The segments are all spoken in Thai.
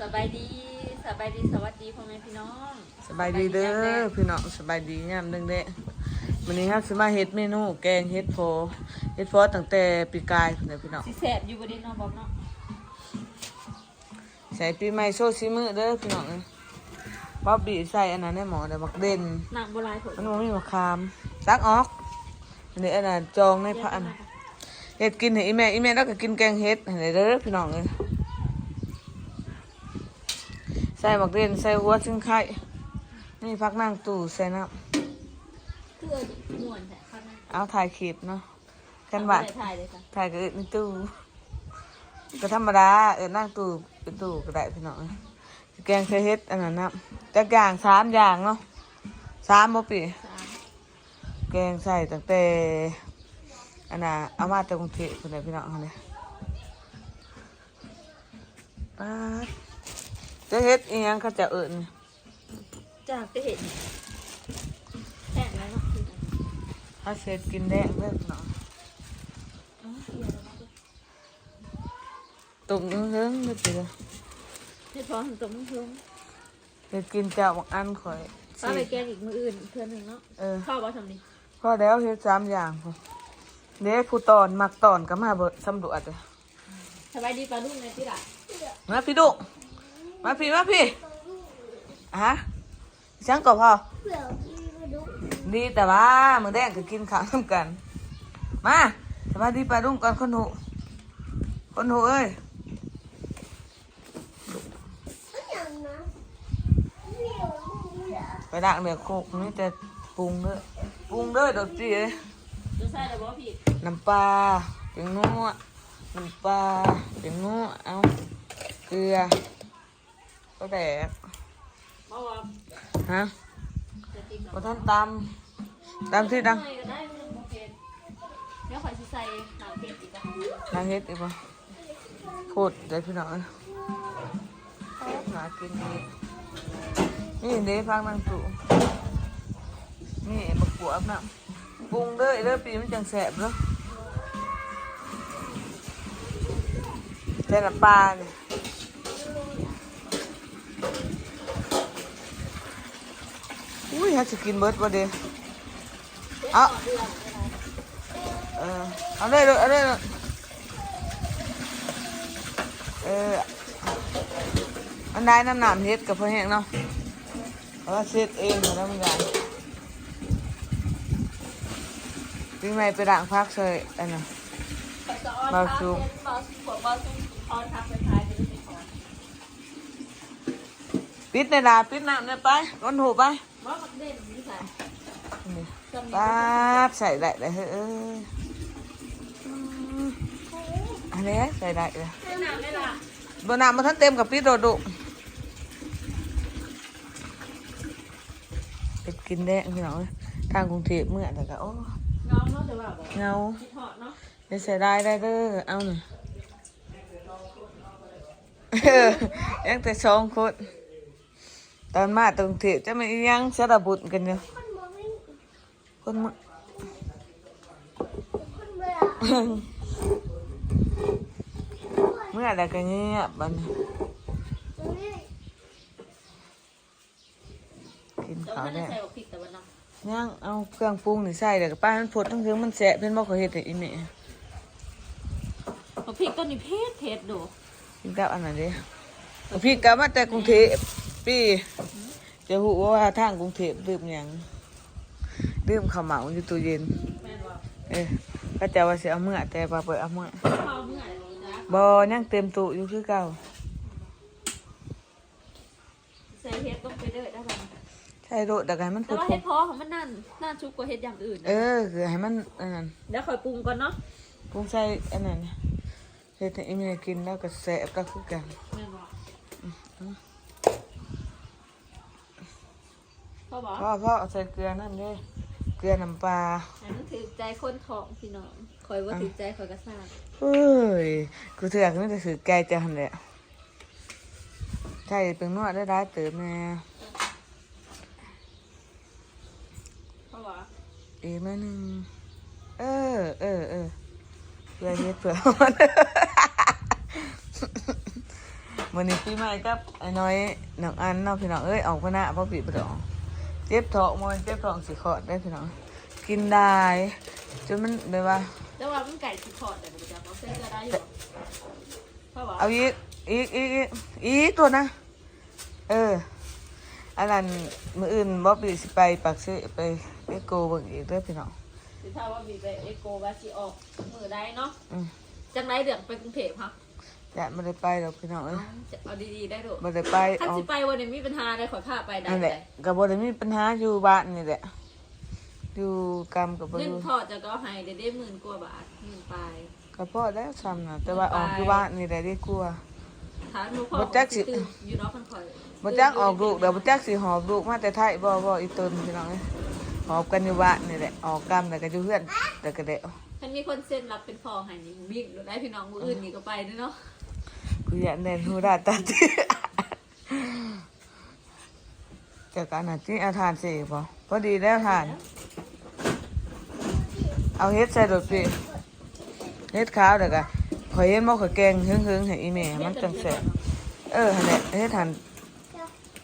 สบายดีสบายดีสวัสดีพ่อแม่พี่น้องสบายดีเด้อพี่น้องสบายดียามเด้งเด้วันนี้ครับสิมาเฮ็ดเมนูแกงเฮ็ดโพเฮ็ดโพตั้งแต่ปีกายพุ่นเด้อพี่น้องสิแสบอยู่บนนี้เนาะบอกเนาะใส่ปีใหม่โซซิมือเด้อพี่น้องเอ้ยบ๊อบบี้ใส่อันนั้นให้หมอเด้อบักเด่นนางโบราณผมมันบ่มีมะขามซักออกอันนี้อันนั้นจองในพระอันเฮ็ดกินให้อีแม่อีแม่แล้วก็กินแกงเฮ็ดให้ได้เด้อพี่น้องเอ้ย ใส่บักเด่นใส่หัวซิงไข่นี่พักนั่งตู้ใส่น้ำคือม่วนแต่ข้างหน้าเอาถ่ายคลิปเนาะกันบาดถ่ายเลยค่ะถ่ายก็เอิดในตู้ก็ธรรมดาเอิดนั่งตู้เป็นตู้ก็ได้พี่น้องแกงเคยเฮ็ดอันนั้นนะจักอย่างสามอย่างเนาะสามบ่ปีสามแกงใส่ตั้งแต่อันน่ะเอามาจากกรุงเทพคนใดพี่น้องเขาเนี่ยป๊าด จะเฮ็ดอีหยังเขาจะเอิญจากจะเห็นแค่นั้นเนาะคือถ้าเสร็จกินแดงเด้อพี่น้องอ๋อเสียแล้วเนาะตุ่มเฮิงๆเด้อพี่เด้อเฮ็ดพอถึงตรงนี้เพิ่มเฮ็ดกินเจ้าบางอันข่อยป้าไปแกงอีกมืออื่นเพื่อนหนึ่งเนาะเออเข้าวบ่ทำนี่พอแล้วเฮ็ดสามอย่างพอเด้ผู้ตอนมักตอนก็มาเบิดสำรวจเลยสบายดีปลาลูกในที่ละมาพี่ดุ มาพี่มาพี่อะฮะช่างก็พอดีแต่ว่ามือแดงก็กินข้าวน้ำกัน มาสวัสดีปลาดุ้งก่อนคนหูคนหูเอ้ยไปดักเดือโคกนี่แต่ปรุงเด้อปรุงเด้อดอกจีเอ้ยจะใส่แล้วบ่พี่น้ำปลาเป็นนัวน้ำปลาเป็นนัวเอาเกลือ ก็แดกบ่ว่าฮะจะติดพอท่านตำตำที่ดังใส่ก็ได้ไม่ต้องบ่เผ็ดเดี๋ยวข่อยสิใส่หนังเผ็ดอีกอะนางเฮ็ดอีกปะโคตรเดี๋ยวพี่น้องนะหากินดีนี่เด้พักนางตู่นี่บักบวบน่ะปรุงเด้อเด้อปีมันจังแสบเนาะแต่น้ำปลาเนี่ย อุ้ยฮะจะกินเบิร์ดบ่เดยเอาเออเอาเลยเลยเอาเลยเลยเอออันใดน้ำหนามเฮ็ดกับพ่อแห้งเนาะเอาเช็ดเองนกันเหมือนกันปีใหม่ไปด่างพักเฉยอันน่ะเบาซุปเบาซุปเบาซุปทอนทักไปท้ายจะได้ไม่ถอน ปิดในลาปิดน้ำเนี่ยไปก้นหูไปว่ามันเด่นนี่ค่ะนี่จำป๊นี้าบใส่ได้เลยเฮ้ยเอ้ยอืมอันนี้ใส่ได้เลยไม่นานไม่ละบนน้ำมาทันเต็มกับปิดโดดุไปกินแดงพี่น้องเอ้ยทางกรุงเทพเมื่อแต่ก็โอ้น้องเนาะแต่ว่าบอกเงาคิดหอดเนาะไปเสียดายได้เด้อเอาหน่อยเออยังแต่สองคน ตอนมาตรงเทพจะไม่ยังเสระบุญกันอยู่คนมึเมื่อใดกันเงียบบัดนกินแต่ข้าวว่าได้ใส่พริกแต่ว่าน้ำย่างเอาเครื่องปรุงนี่ใส่เดี๋ยวกับป้ามันผดทั้งคืนมันแสะเป็นบ่ขอเฮ็ดให้อีแม่พริกต้นนี้เผ็ดเผ็ดดูกินกับอันนั้นเด้เอาพี่กลับมาแต่กรุงเทพ พี่จะหูว่าทางกรุงเทพดื่มหยังดื่มข้าวเหมาอยู่ตู้เย็นแม่นว่าเออก็จะว่าสิเอาเมื่อแต่ว่าเปิดเอาเมื่อข้าวเมื่อไหร่นะบ่ยังเต็มตู้อยู่คือเก่าใส่เฮ็ดต้องไปเด้อได้ป่ะใช่โดดแต่กันมันแต่ผุดว่าผเฮ็งดพอของมันนั่นน่าชุกกว่าเฮ็ดอย่างอื่น เออคือให้มันอันนั้นเดี๋ยวคอยปรุงก่อนเนาะปรุงใส่อันนั้นเฮ็ดให้อีแม่กินแล้วก็แซ่บก็คือกัน แม่นว่า พ่อบอกพ่อพ่อเอาใส่เกลือนั่นเด้เกลือน้ำปลาให้มันถือใจคนท้องพี่น้องคอยว่าถือใจคอยกระซ่างเฮ้ยกูเถือกนี่จะถือไกลจะหันแหละใช่เป็นนวดได้ได้เติมแน่พ่อบอกอีกหนิดนึงเออเออเออเพื่อเฮ็ดเผื่อมันวันนี้ปีใหม่กับไอ้น้อยหนังอันเนาะพี่น้องเอ้ยออกมาหน้าพ่อปีปดอง เจ็บท้องมวยเจ็บท้องสีขอดได้พี่น้องกินได้จนมันแบบว่าแล้วว่ามันไก่สิคอร์ดแต่มันจะเอาเส้นก็ได้อยู่เพราะว่าเอาอีกอีกอีกอีกอีกตัวนะ เอออันนั้นมืออื่นบ๊อบบี้สิไปปักซื้อไปเอ็กโกเบิ่งอีกเด้อพี่น้องสิถ้าว่ามีไปเอโกวาสิออกมือได้เนาะอืมจังไรเดืองไปกรุงเทพครับ จะไม่ได้ไปหรอกพี่น้องเอ้ยจะเอาดีๆได้ดูไม่ได้ไปถ้าเอาสิไปวันนี้มีปัญหาได้ขอพาไปได้นั่นแหเลละยกับ่ได้มีปัญหาอยู่บ้านนี่แหละอยู่กรรมกับบ่เงิอนยู่พอจะก็ให้ได้ได้หมื่นกว่าบาทหมื่นไปก็พอแล้วซ้ำนะแต่ว่าออกอยู่บ้านนี่แหละได้กลัวถ้าหนูพอบ่จักสิตื่นอยู่เนาะคันคอยบ่จักออกลูกเดี๋ยวบ่จักสิหอบลูกมาแต่ไทยบ่บ่อีตนพี่น้องเอ้ยหอบกันอยู่บ้านนี่แหละออกกรรมแต่ก็อยู่เพื่อนแต่ก็ได้ท่านมีคนเซ็นรับเป็นพ่อให้นี่วิ่งได้พี่น้องมืออื่นนี่ก็ไปด้วยเนาะ กูอยากเด่นฮูดาตาติจากการน่ะที่เอาทานสิบ่พอดีแล้วทาน เอาเฮ็ดใส่รถพี่เฮ็ดขาวเด้อก็ข่อยเห็นบ่ข่อยแกงหึงๆให้อีแม่มันจังแซ่บเออหั่นแหละเฮ็ดทาน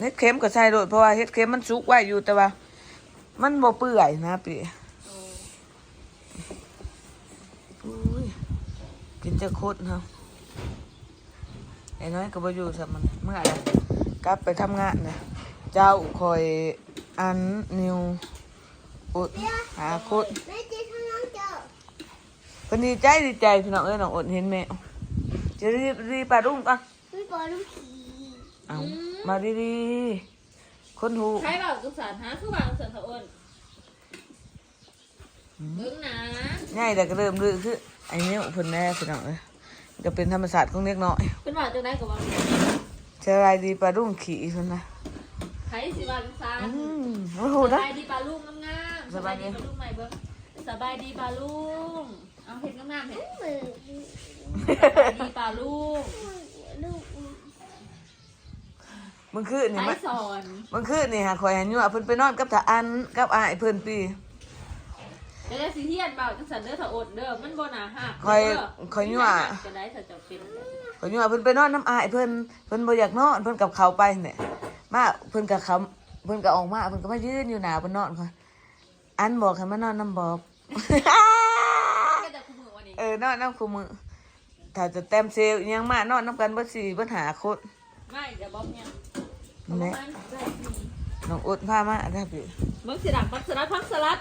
เฮ็ดเค็มก็ใส่รถเพราะว่าเฮ็ดเค็มมันสุกไว้อยู่แต่ว่า มันบ่เปื่อยนะพี่อุ้ยกินจะโคตรครับ ไอ้น้อยก็บ่อยู่สักมันเมื่อไหร่กลับไปทำงานนะเจ้าคอยอันนิวอุดหาโคตรไม่จีข้างน้องเจ้าเพิ่นดีใจดีใจพี่น้องเอ้ยน้องอดเห็นแม่จะรีบรีบปลารุ่งก่อนไม่ปล่อยลูกผีเอามาดีๆคนหูใครบอกสุสานฮะคือวางเสนสะอ้นเบิ้งนะง่ายแต่ก็เริ่มลือคือไอ้เนี่ยเพิ่นแน่พี่น้องเอ้ย ก็เป็นธรรมศาสตร์ของเล็กน้อยเป็นว่าจะได้กับว่าสบายดีปลารุ่งขี่เพิ่นนะใครสิวันซานอืมโอ้โหสนะ บายดีปลาลูกงามๆสบายดีปลาลูกใหม่เบิ้งสบายดีปลาลูกเอาเห็ดงามๆเห็ดมือสบายดีปลาลูกลูกมันคือนี่ใครมันสอนมันคือนี่ฮะคอยหันอยู่เพิ่นไปนอนกับตาอันกับอ้ายเพิ่นปี เดี๋ยวจะสิเทียนเบาจังสันเด้อถ้าอดเด้อมันบ่น่าหักคอยเด้คอยยั่วจะได้ถ้าเจะเป็นคอยอยู่เพิ่นไปนอนน้ำอ้ายเพิ่นเพิ่นบ่อยากนอนเพิ่นกับเขาไปเนี่ยมาเพิ่นกับเขาเพิ่นก็ออกมาเพิ่นก็มายืนอยู่หน้าเพิ่นนอนคอยอันบอกให้มานอนน้ำบอบแค่แต่คู่มือวันนี้เออนอนน้ำคู่มือถ้าจะแต้มเซลลอิหยังมานอนน้ำกันเบ่สี่เบ่หาคนไม่เดี๋ยวบ๊อบเนี่ยแม่น้องอุดพามาได้พี่เบิ้งสิดังพักสลัดพักสลัด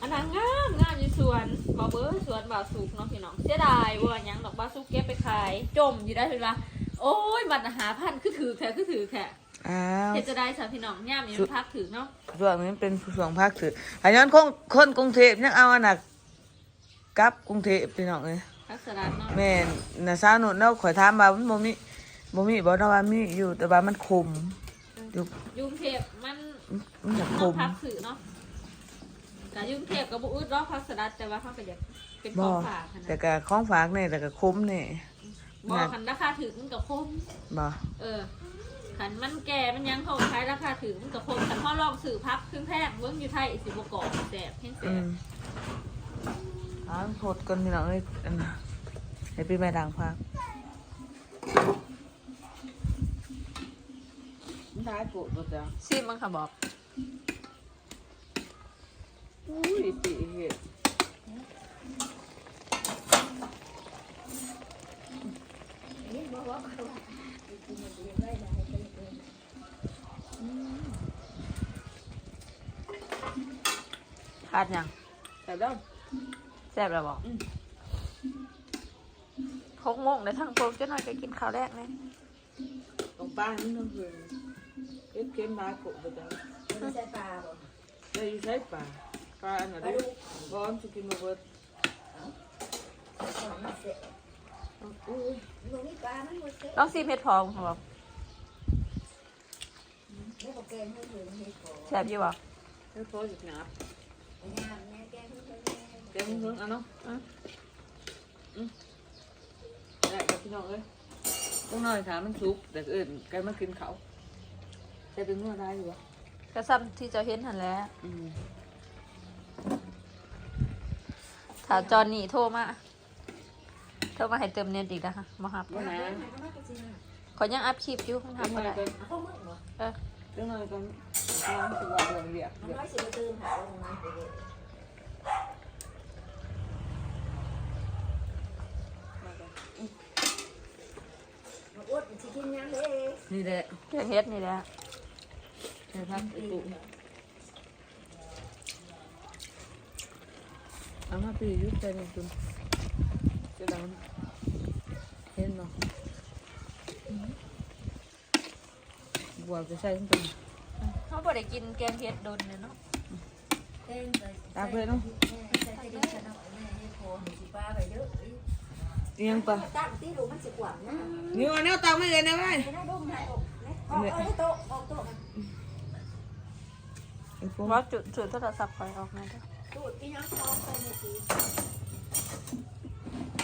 อันนั้นงามงามอยู่สวนบ่เบิ้งสวนบ่าวสุกเนาะพี่น้องเสียดายว่าหยังดอกบ่าวสุกเก็บไปขายจมอยู่ได้เห็นปะโอ้ยบัตรหาพันคือถือแค่คือถือแค่อ้าวเฮ็ดจะได้สาพี่น้องย่ามอยู่พักถือเนาะช่วงนี้เป็นช่วงภาคถืออันนั้นคนคนกรุงเทพยังเอาอันน่ะกลับกรุงเทพพี่น้องเอ้ยพักสลัดเนาะแม่นน่ะสาวหนุนเนาะข่อยถามว่ามันบ่มีบ่มีบ่เนาะว่ามีอยู่แต่ว่ามันคมอยู่ยุงเทพมันมันอยากคต้องมพักถือเนาะ แต่ยุงเทพกับบุอึดเนาะพักสลัดแต่ว่าเขาก็อยากเป็นขบ่องฝากขนาแต่ดก็ของฝากนี่แต่ก็คมนี่บ่คันราคาถือมันกับคม บ่เออขันมันแก่มันยังเขาขายราคาถือมันกับคนขันพ่อลองสื่อพับครึ่งแพงเบิ้งอยู่ไทยสิบกอกแสบแห้งแสอืบมอ่าโหดกันพี่น้องเอ้ยอันน่ะให้พี่แม่ดังพากได้กูบ่จ้ะซิมมันค่ะบอก อุ้ยปีเฮ็ดขาดยังแต่แล้วแสบแล้วบอกหกโมงในทางโปรจะหน่อยไปกินข้าวแรกเลยตรงป้านี่น้องเพิ่นเอ็ดเค็มหลายกูบ่จ้ะไม่ใช่ปลาบ่ได้อยู่ใช้ปลา ปลาอันน่ะดิร้อนสิกินบ่เบิดของมันเสร็จอุ้ยมันมีปลามันหมดเสร็จลองซีเพชรพองค่ะบอกไม่บอกแกงให้ถึงให้ขอแสบอยู่บอกให้พอสิหนาบงามแม่แกงให้ถึงเต็มถึงอันเนาะอืมอืมได้กับพี่น้องเอ้ยต้องน้อยถามมันสุกแต่อื่นกันมากินเขาแต่เป็นเนื้อได้อยู่วะกระซ้ำที่เจะเห็นหันแหล้ว อืม ถ้าจอนนี่โทรมาโทรมาให้เติมเน็ตอีกนะคะมาหับว่าไหนขอยังอัพคลิปอยู่ทำอะไรพวกมึงเหรอเออเรื่องอะไรกันน้องตัวเดือดเรียกมันเรียกน้อยสิมาเติมหาตรงนั้นไปเลยมาอวดมันสิกินยังเด้นี่แหละเพื่อเฮ็ดนี่แหละใช่ครับ ไอ้ปุ๊เอามาปียุบใจหนึ่งคุณจะดังเห็นเนาะบัวจะใส่ขึ้นไปเขาบ่ได้กินแกงเฮ็ดโดนเลยเนาะเต้นไปตาเพื่อนเนาะใส่จะดีฉันเอาแม่ให้พอสิป้าไปเด้อเอียงปะตั้งที่ดูมันสิกว่านะนี่วันนี้ตังไม่เงินนะไว้ไม่ได้ดุมให้อกเอาเอาโต๊ะเอาโต๊ะไอ้ปุ๊ว่าจุดจุดโทรศัพท์คอยออกมาเด้อ ตูดพี่น้องพร้อมไปในที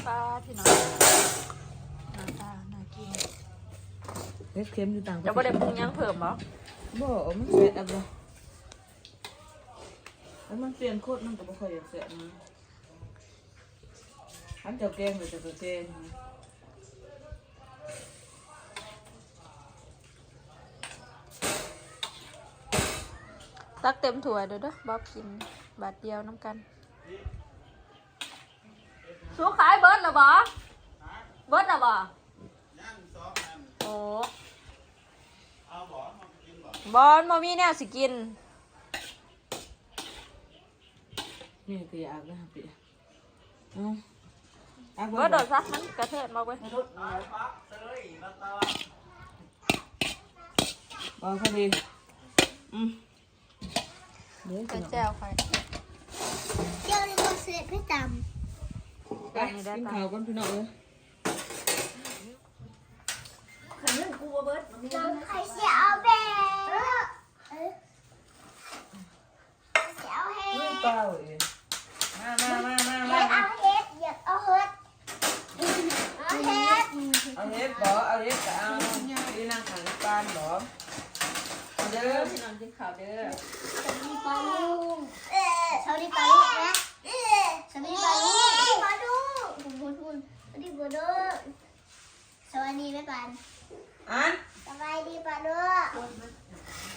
ป้าที่น้องหน้าตาน่ากินเล็ดเค็มอยู่ต่างจะบ่ได้ปรุงหยังเพิ่มบ่บ่มันเสร็จแล้วบ่แล้วมันเปลี่ยนโคตรมันก็บ่ค่อยอยากเสร็จนะอันเจ้าแกงหรือเจ้าแกงตักเต็มถ้วยเด้อเด้อบ่กิน บาทเดียวน้ำกันสู้ขายเบิร์ดหรอบ่เบิร์ดหรอบ่โอ้บอลมามีแนวสิกิน นี่ก็อยากนะปีเอ้าอาเบิร์ดโดดซะมันกระเทิดมาเว้ยบ่พอดีอืมเดี๋ยวเป็สินเนาะแจ้วไฟ เจ้านี่ก็เสร็จไม่ต่ไปกินข้าวกันพี่น้องเอ้ยขันเรื่องกูเบิร์ดมันมีำนะใครเสียเอาแบบเอ้ยเสียเอาเฮ็มื้อดเปล่าเองมามามามาอยากมาเอาเฮ็ดอยากเอาเฮ็ดเอาเฮ็ดเอาเฮ็ดบ่เอาเฮ็ดก็เอาที่นั่งขังปานบ่เอาเด้อพี่น้องกินข้าวเด้อสวัสดีปลาลุง เออสวัสดีปลาลุงนะสวัสดีปลาลุงปลาลุงคุณคุณคุณสวัสดีปลาลุงสวัสดีแม่ปันอันสบายดีปลาลุง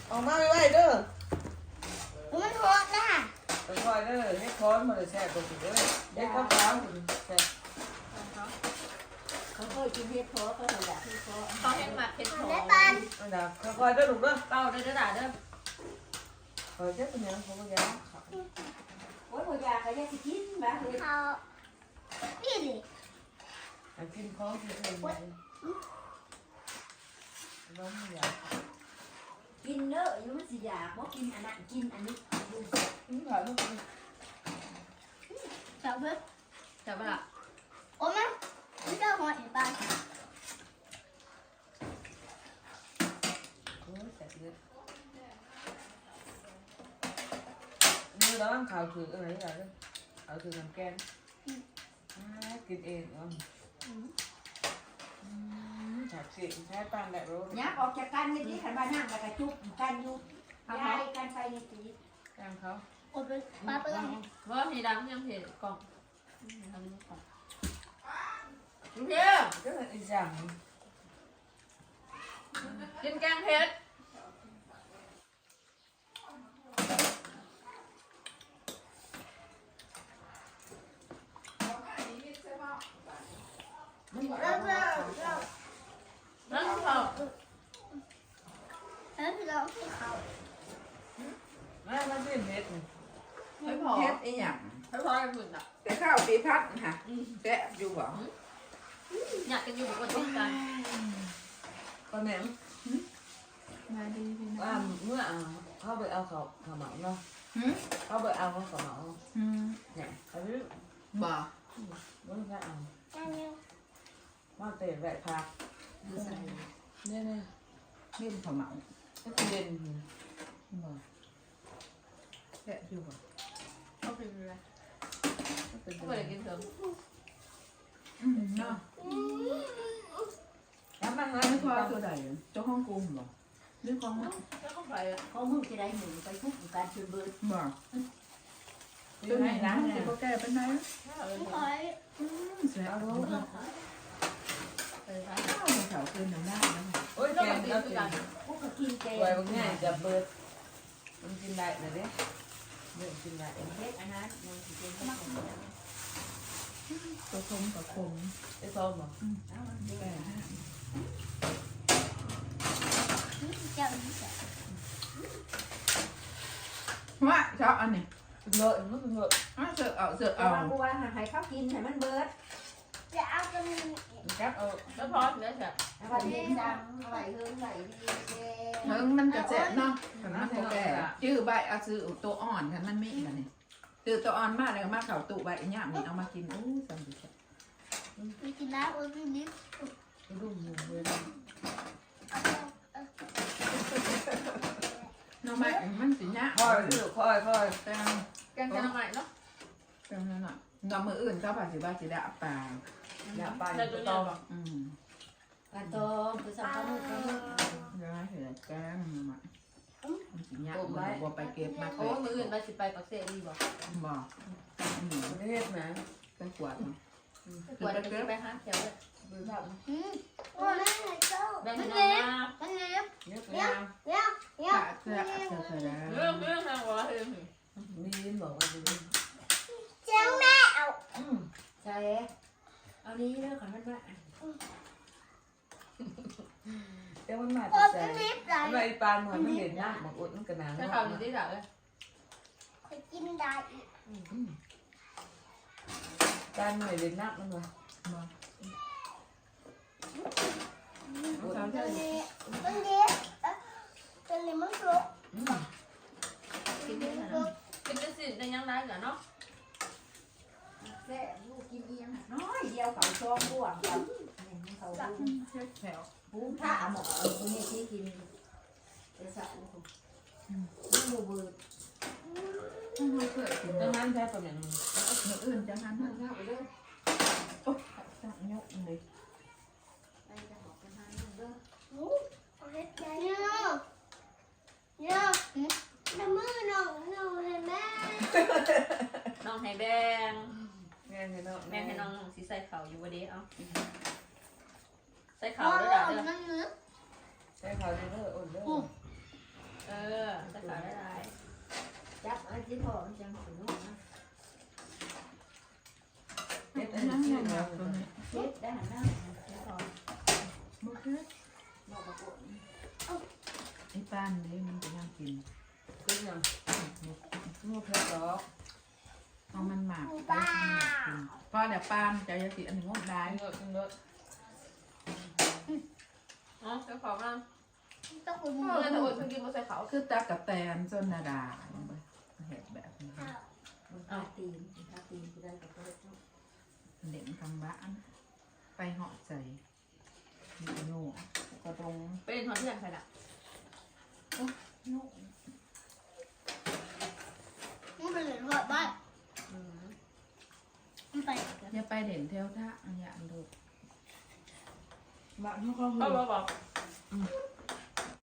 ออกมาไว้เด้อมันหดนะไปคอยเด้อเฮ็ดค้อนมาเลยแซ่บกว่าสิเด้อเฮ็ดข้าวขาวแซ่เขาเคยกินเฮ็ดพอเขาอยากเฮ็ดพอเขาเห็นหมักเห็นหอแม่ปันอันดับคอยๆเด้อลูกเด้อเป้าเด้อเด้อด่าเด้อคอยเฮ็ดเป็นหยังเขาบ่อยากขาวโอ้ยบ่อยากก็อยากสิกินบ้าเฮ็ดเขาพี่เลยอันกินของที่เพิ่นไว้น้องบ่อยากกินเด้อยังมันสิอยากบ่กินอันนั้นกินอันนี้ดูกินข้าวลูกชาวเพื่อนจับปะล่ะโอ้แม่ไม่เจ้าหอยปันโอ้ยแซ่บเด้อ มือระวังข้าวถืออะไรอย่าเด้อเอาถือน้ำแกงอ่ากินเองเอะอืมฉากสิใช้ปานได้บ่ยักออกจากกันนี่ที่ขันบ้านนั่งแล้วก็จุบกันอยู่ย้ายกันไปในทีแกงเขาโอ้เป็นปลาเปลืองว่ามีดำยังเห็นกล่องดำกล่องลุงเพียก็เป็นอีจังกินแกงเผ็ด เปลืองเปลืองเปลืองนั่นเขาแล้วพี่น้องที่เขาแม่มากินเห็ดนี่ไม่พอเฮ็ดอีหยังไม่พอจะหมื่นอะแต่ข้าวปีพัดค่ะแซ่บอยู่บ่อยากกันอยู่บนต้นกันก็แม่มาดีพี่น้ว่าองเมื่อเอาเข้าไปเอาเขาเขาเหมาเนาะหืมเข้าไปเอาเขาเขาเหมาอืมเนี่ยเขาไม่บ่ไม่ได้เอา อันนี้มาเตะแหวกพักเนี่ยเนี่ยเล่นข้าวเหมาก็คือเด่นบ่แซ่บอยู่บ่เขาเป็นอะไรก็เป็นเขาไม่ได้กินเสริมอืมเนาะแล้วมันไม่ไม่พพออตัวใดเจ้าห้องกรุงบ่หรือของมันแล้วก็ไปอะเขามึงจะได้หมูไปทุกการช่วยเบิร์ดบ่ตัตัววไหนไหนนะนะเนี่สิยบ่แก่ปานใดไม่คอยอืมแซ่บอยู่บ่ไปไปข้าว เขาเกินน้ำหน้าแล้วกินคือกันพวกก็กินเจไว้บางง่ายจะเบิดมันกินได้เลยเด้เบิดกินได้เฮ็ดอาหารมันสิเป็นมากตัวคมกับคมไอ้ซ้อมบ่แก่ห้าเจ้านี่จ้ะว่าชอบอันนี้เลอะมันเลอะอ้าวเสือเอาเสือเอาเอาบัวให้เขากินให้มันเบิด จะเอากันจับเอาแล้วพอเดี๋ยวจะเอาไว้เลี้ยงดังเอาไว้เฮิงไว้ดีเด้เฮิงมันกระเจ็บเนาะขนาดแก่ชื่อใบเอาซื้อตัวอ่อนกันมันไม่อีกนี่ซื้อตัวอ่อนมากเลยมาเข่าตู้ใบย่างนี่เอามากินโอ้สมบูรณ์มีกินน้ำโอ้ยมีนิดดุ่มอยู่เลยน้องไม้มันสิยะค่อยลูกค่อยค่อยแต่แกงแกงใหม่เนาะแต่นั่นน่ะน้องมืออื่นเขาผ่าสิบ้าสิดาปลา อย่าไปแต่ตัวต้นี้องบอกอืมกระโตมคือสับปะรดกระโตมร้ายเหือแกงมามันสิยะมันบัวไปเก็บมาโอ้เก็บมืออื่นไปสิไปปักเสรีบอกบอกอืมประเทศนะไปกวาดเนาะกวนจะไปหาเขียวเลยดูภาพอืมโอ้ยแม่ไหนเจ้าแบ่งมัให้นน้องเล็บนะมันเล็บเยอะงามเลี้ยวเลี้ยวกะเสื้อเสื้อเสื้อแล้วเรื่องเรื่องทางว่าเรื่องมีนบอกว่าดูเจ้าแม่เอาใช่เอา นี้เด้อขันมันมาเดี๋ยวมันมาโอ้จะยใส่ลิฟต์ไหลทำไมปานมันไม่เห็นหน้าบอกอดมันกระนางถ้าข่าวอยู่ที่ไหนเลยไปกินได้อีกปานไม่เห็นหน้ามันวะบอกตัวนี้ตัวนี้ตัวนี้มันสุก กินได้ไหมกินได้สิได้ยังได้กันเนาะ แซ่ลูกกินเอียงน้อยเดียวเขาชอบบ่ วงเขาเขาเช็ดแถวปูผ้าหมอคนนี้ที่กินเดี๋ยวสาวมันบูบืดไม่เคยกินดังนั้นแท้ประมาณมืออื่นจะหันมัมานเข้าไปเลยจับยกเลยไปจะหอกกันหาเงินเด้อเอาเฮ็ดใจเนาะเนาะน้ำมือน้องน้องเห็นไหมน้องให้แบงแม่ให้น้องแม่ให้น้องสีใส่เข่าอยู่วันนี้เอาใส่พเข่าอด้วยแล้จ้ะวเด้อนั่นเนื้อใช้เขาเด้ออดเด้อเออใส่เข่าได้ไรจับอันที่พอมันจังสนุกนะเฮ็ดอันนั่งนี้ยัชื่องแบแล้บตัวนี้เฮ็ดได้หันหน้าที่พอบ่คือบอกกับผมไอ้ป้านนี่มันจะยังกินเป็นยังงูแพ้ดอก เอามันหมากไปกินพอเดี๋ยวป้านจะยาสีอันนี้งดได้เลิศเลิศอ๋อใส่เข่ามาต้องคุณเมื่อแต่อดเพิ่งกินมาใส่เข่าคือตากระแตนจนนาดาเห็ดแบบนี้มันทาตีนทาตีนที่ได้กับเพื่อนเด่นทำบ้านไปเหาะใจมีโน่กระตรงเป็นทอนที่อยากใส่ละโน่มันเป็นเหลืองแบบบ้านมัน ไปอย่าไปเด่นเที่ยวท่าอันอย่างดูบ้านเขาเขาเขาบอกบอกเ